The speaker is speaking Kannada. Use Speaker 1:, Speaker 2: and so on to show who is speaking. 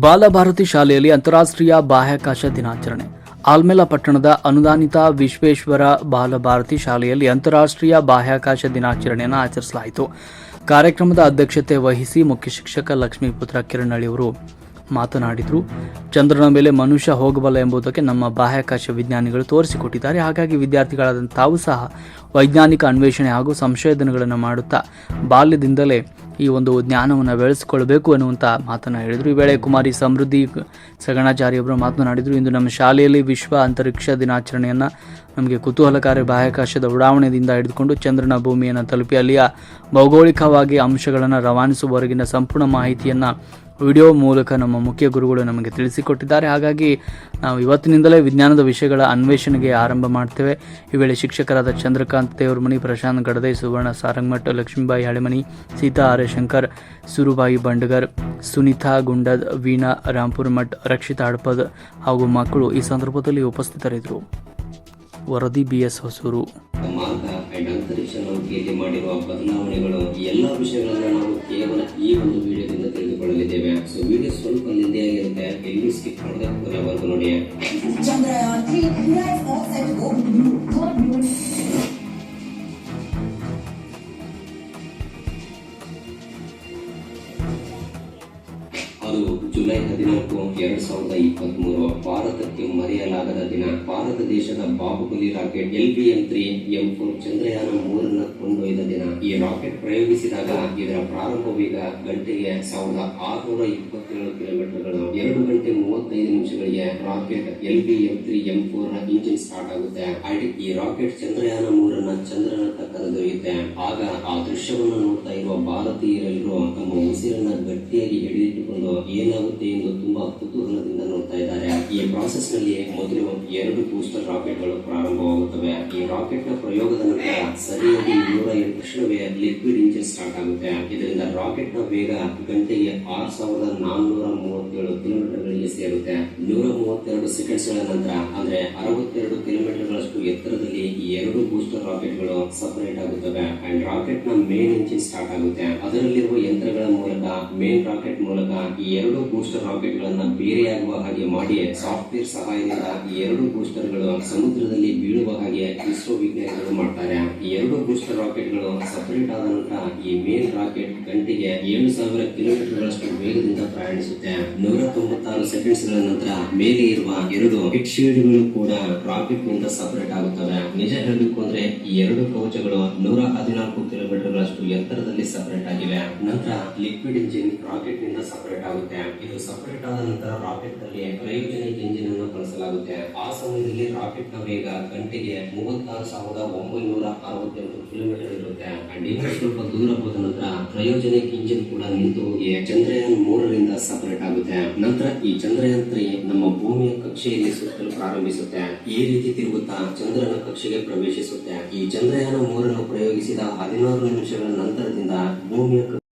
Speaker 1: ಬಾಲಭಾರತಿ ಶಾಲೆಯಲ್ಲಿ ಅಂತಾರಾಷ್ಟ್ರೀಯ ಬಾಹ್ಯಾಕಾಶ ದಿನಾಚರಣೆ. ಆಲ್ಮೆಲ ಪಟ್ಟಣದ ಅನುದಾನಿತ ವಿಶ್ವೇಶ್ವರ ಬಾಲಭಾರತಿ ಶಾಲೆಯಲ್ಲಿ ಅಂತಾರಾಷ್ಟ್ರೀಯ ಬಾಹ್ಯಾಕಾಶ ದಿನಾಚರಣೆಯನ್ನು ಆಚರಿಸಲಾಯಿತು. ಕಾರ್ಯಕ್ರಮದ ಅಧ್ಯಕ್ಷತೆ ವಹಿಸಿ ಮುಖ್ಯ ಶಿಕ್ಷಕ ಲಕ್ಷ್ಮೀಪುತ್ರ ಕಿರಣಳ್ಳಿ ಅವರು ಮಾತನಾಡಿದರು. ಚಂದ್ರನ ಮೇಲೆ ಮನುಷ್ಯ ಹೋಗಬಲ್ಲ ಎಂಬುದಕ್ಕೆ ನಮ್ಮ ಬಾಹ್ಯಾಕಾಶ ವಿಜ್ಞಾನಿಗಳು ತೋರಿಸಿಕೊಟ್ಟಿದ್ದಾರೆ. ಹಾಗಾಗಿ ವಿದ್ಯಾರ್ಥಿಗಳಾದಂಥ ತಾವು ಸಹ ವೈಜ್ಞಾನಿಕ ಅನ್ವೇಷಣೆ ಹಾಗೂ ಸಂಶೋಧನೆಗಳನ್ನು ಮಾಡುತ್ತಾ ಬಾಲ್ಯದಿಂದಲೇ ಈ ಒಂದು ಜ್ಞಾನವನ್ನು ಬೆಳೆಸ್ಕೊಳ್ಬೇಕು ಅನ್ನುವಂಥ ಮಾತನ್ನು ಹೇಳಿದರು. ಈ ವೇಳೆ ಕುಮಾರಿ ಸಮೃದ್ಧಿ ಸಗಣಾಚಾರ್ಯ ಅವರು ಮಾತನಾಡಿದರು, ಇಂದು ನಮ್ಮ ಶಾಲೆಯಲ್ಲಿ ವಿಶ್ವ ಅಂತರಿಕ್ಷ ದಿನಾಚರಣೆಯನ್ನು ನಮಗೆ ಕುತೂಹಲಕಾರಿ ಬಾಹ್ಯಾಕಾಶದ ಉಡಾವಣೆಯಿಂದ ಹಿಡಿದುಕೊಂಡು ಚಂದ್ರನ ಭೂಮಿಯನ್ನು ತಲುಪಿ ಅಲ್ಲಿಯ ಭೌಗೋಳಿಕವಾಗಿ ಅಂಶಗಳನ್ನು ರವಾನಿಸುವವರೆಗಿನ ಸಂಪೂರ್ಣ ಮಾಹಿತಿಯನ್ನು ವಿಡಿಯೋ ಮೂಲಕ ನಮ್ಮ ಮುಖ್ಯ ಗುರುಗಳು ನಮಗೆ ತಿಳಿಸಿಕೊಟ್ಟಿದ್ದಾರೆ. ಹಾಗಾಗಿ ನಾವು ಇವತ್ತಿನಿಂದಲೇ ವಿಜ್ಞಾನದ ವಿಷಯಗಳ ಅನ್ವೇಷಣೆಗೆ ಆರಂಭ ಮಾಡ್ತೇವೆ. ಈ ವೇಳೆ ಶಿಕ್ಷಕರಾದ ಚಂದ್ರಕಾಂತ್ ದೇವರಮನಿ ಪ್ರಶಾಂತ್ ಗಡದೆ, ಸುವರ್ಣ ಸಾರಂಗಮಠ, ಲಕ್ಷ್ಮೀಬಾಯಿ ಹಳೆಮನಿ, ಸೀತಾ ಹರೇಶಂಕರ್ ಸುರುಬಾಯಿ ಬಂಡಗರ್, ಸುನೀತಾ ಗುಂಡದ್, ವೀಣಾ ರಾಂಪುರ್ ಮಠ್, ರಕ್ಷಿತಾ ಅಡ್ಪದ್ ಹಾಗೂ ಮಕ್ಕಳು ಈ ಸಂದರ್ಭದಲ್ಲಿ ಉಪಸ್ಥಿತರಿದ್ದರು. ವರದಿ ಬಿ ಎಸ್ ಹೊಸೂರು.
Speaker 2: ಮಾಡಿರುವ ಬದಲಾವಣೆಗಳು ಎಲ್ಲ ವಿಷಯಗಳನ್ನು ನಾವು ಕೇವಲ ಈ ಒಂದು ಎಲ್ಲಿ ಸ್ಕಿಪ್ ಮಾಡದೆ ಕೊನೆವರೆಗೂ ನೋಡಿ
Speaker 3: Chandrayaan 3, India is all set to go blue. God
Speaker 2: ಅದು ಜುಲೈ ಹದಿನಾಲ್ಕು ಎರಡು ಸಾವಿರದ ಇಪ್ಪತ್ತ್ ಮೂರು ಮರೆಯಲಾಗದ ದಿನ ಭಾರತ ದೇಶದ Baahubali rocket L B M three M four Chandrayaan ಮೂರನ್ನ ಕೊಂಡೊಯ್ದ ದಿನ. ಈ ರಾಕೆಟ್ ಪ್ರಯೋಗಿಸಿದಾಗ ಇದರ ಪ್ರಾರಂಭವೀಗ ಗಂಟೆಗೆ ಸಾವಿರದ ಆರುನೂರ ಇಪ್ಪತ್ತೇಳು ಕಿಲೋಮೀಟರ್ಗಳು. ಎರಡು ಗಂಟೆ ಮೂವತ್ತೈದು ನಿಮಿಷಗಳಿಗೆ rocket L B M three M ಫೋರ್ನ engine start ಆಗುತ್ತೆ. ಈ ರಾಕೆಟ್ ಚಂದ್ರಯಾನ ಮೂರನ್ನ ಚಂದ್ರ ಆಗ ಆ ದೃಶ್ಯವನ್ನು ನೋಡ್ತಾ ಇರುವ ಭಾರತೀಯರೆಲ್ಲರೂ ತಮ್ಮ ಉಸಿರನ್ನ ಗಟ್ಟಿಯಾಗಿ ಹಿಡಿದಿಟ್ಟುಕೊಂಡು ಏನಾಗುತ್ತೆ ಎಂದು ತುಂಬಾ ಕುತೂಹಲದಿಂದ ನೋಡ್ತಾ ಇದ್ದಾರೆ. ಈ ಪ್ರಾಸೆಸ್ನಲ್ಲಿ ಮೊದಲು ಎರಡು ಬೂಸ್ಟರ್ ರಾಕೆಟ್ಗಳು ಪ್ರಾರಂಭವಾಗುತ್ತವೆ. ಈ ರಾಕೆಟ್ನ ಪ್ರಯೋಗದ ನಂತರ ಸರಿಯಾಗಿ ನೂರ ಎಂಟು ತಕ್ಷಣವೇ ಲಿಕ್ವಿಡ್ ಇಂಜಿನ್ ಸ್ಟಾರ್ಟ್ ಆಗುತ್ತೆ. ಇದರಿಂದ ರಾಕೆಟ್ನ ವೇಗ ಗಂಟೆಗೆ ಆರ್ ಸಾವಿರದ ನಾನ್ನೂರ ಮೂವತ್ತೇಳು ಕಿಲೋಮೀಟರ್ ಗಳಿಗೆ ಸೇರುತ್ತೆ. ನೂರ ಮೂವತ್ತೆರಡು ಸೆಕೆಂಡ್ಸ್ಗಳ ನಂತರ ಅಂದ್ರೆ ಅರವತ್ತೆರಡು ಕಿಲೋಮೀಟರ್ ಗಳಷ್ಟು ಎತ್ತರದಲ್ಲಿ ಎರಡು ಬೂಸ್ಟರ್ ರಾಕೆಟ್ಗಳು ಸಪರೇಟ್ ಆಗುತ್ತವೆ ಅಂಡ್ ರಾಕೆಟ್ನ ಮೇನ್ ಇಂಜಿನ್ ಸ್ಟಾರ್ಟ್ ಆಗುತ್ತೆ. ಅದರಲ್ಲಿರುವ ಯಂತ್ರ ಮೇನ್ ರಾಕೆಟ್ ಮೂಲಕ ಈ ಎರಡು ಬೂಸ್ಟರ್ ರಾಕೆಟ್ ಗಳನ್ನ ಬೇರೆಯಾಗುವ ಹಾಗೆ ಮಾಡಿ ಸಾಫ್ಟ್ವೇರ್ ಸಹಾಯದಿಂದ ಈ ಎರಡು ಬೂಸ್ಟರ್ಗಳು ಸಮುದ್ರದಲ್ಲಿ ಬೀಳುವ ಹಾಗೆ ಇಸ್ರೋ ವಿಜ್ಞಾನಿಗಳು ಮಾಡ್ತಾರೆ. ಈ ಎರಡು ಬೂಸ್ಟರ್ ರಾಕೆಟ್ಗಳು ಸಪರೇಟ್ ಆದ ನಂತರ ಈ ಮೇನ್ ರಾಕೆಟ್ ಗಂಟೆಗೆ ಏಳು ಸಾವಿರ ಕಿಲೋಮೀಟರ್ ಗಳಷ್ಟು ವೇಗದಿಂದ ಪ್ರಯಾಣಿಸುತ್ತೆ. ನೂರ ತೊಂಬತ್ತಾರು ಸೆಕೆಂಡ್ಸ್ಗಳ ನಂತರ ಮೇಲೆ ಇರುವ ಎರಡು ಹೆಡ್ ಶೀಲ್ಡ್ಗಳು ಕೂಡ ರಾಕೆಟ್ನಿಂದ ಸಪರೇಟ್ ಆಗುತ್ತವೆ. ನಿಜ ಹೇಳಬೇಕು ಅಂದ್ರೆ ಈ ಎರಡು ಕವಚಗಳು ನೂರ ಹದಿನಾಲ್ಕು ಕಿಲೋಮೀಟರ್ ಗಳಷ್ಟು ಎತ್ತರದಲ್ಲಿ ಸಪರೇಟ್ ಆಗಿವೆ. ನಂತರ ಲಿಕ್ವಿಡ್ ಇಂಜಿನ್ ರಾಕೆಟ್ನಿಂದ ಸಪರೇಟ್ ಆಗುತ್ತೆ. ಇದು ಸಪರೇಟ್ ಆದ ನಂತರ ರಾಕೆಟ್ನಲ್ಲಿ ಕ್ರಯೋಜೆನಿಕ್ ಇಂಜಿನ್ ಅನ್ನು ಬಳಸಲಾಗುತ್ತೆ. ಆ ಸಮಯದಲ್ಲಿ ರಾಕೆಟ್ನ ವೇಗ ಗಂಟೆಗೆ ಮೂವತ್ತಾರು ಸಾವಿರದ ಒಂಬೈನೂರ ಅರವತ್ತೆಂಟು ಕಿಲೋಮೀಟರ್ ಇರುತ್ತೆ. ಅಂಡ್ ಸ್ವಲ್ಪ ದೂರ ಹೋದ ನಂತರ ಕ್ರಯೋಜೆನಿಕ್ ಇಂಜಿನ್ ಕೂಡ ನಿಂತು ಹೋಗಿ ಚಂದ್ರಯಾನ್ ಮೂರರಿಂದ ಸಪರೇಟ್ ಆಗುತ್ತೆ. ನಂತರ ಈ ಚಂದ್ರಯಾನ್ ತ್ರೀ ನಮ್ಮ ಭೂಮಿಯ ಕಕ್ಷೆಯಲ್ಲಿ ಸುತ್ತಲು ಪ್ರಾರಂಭಿಸುತ್ತೆ. ಈ ರೀತಿ ತಿರುಗುತ್ತಾ ಚಂದ್ರನ ಕಕ್ಷೆಗೆ ಪ್ರವೇಶಿಸುತ್ತೆ. ಈ ಚಂದ್ರಯಾನ ಮೂರನ್ನು ಪ್ರಯೋಗಿಸಿದ ಹದಿನಾರು ನಿಮಿಷಗಳ ನಂತರದಿಂದ ಭೂಮಿಯ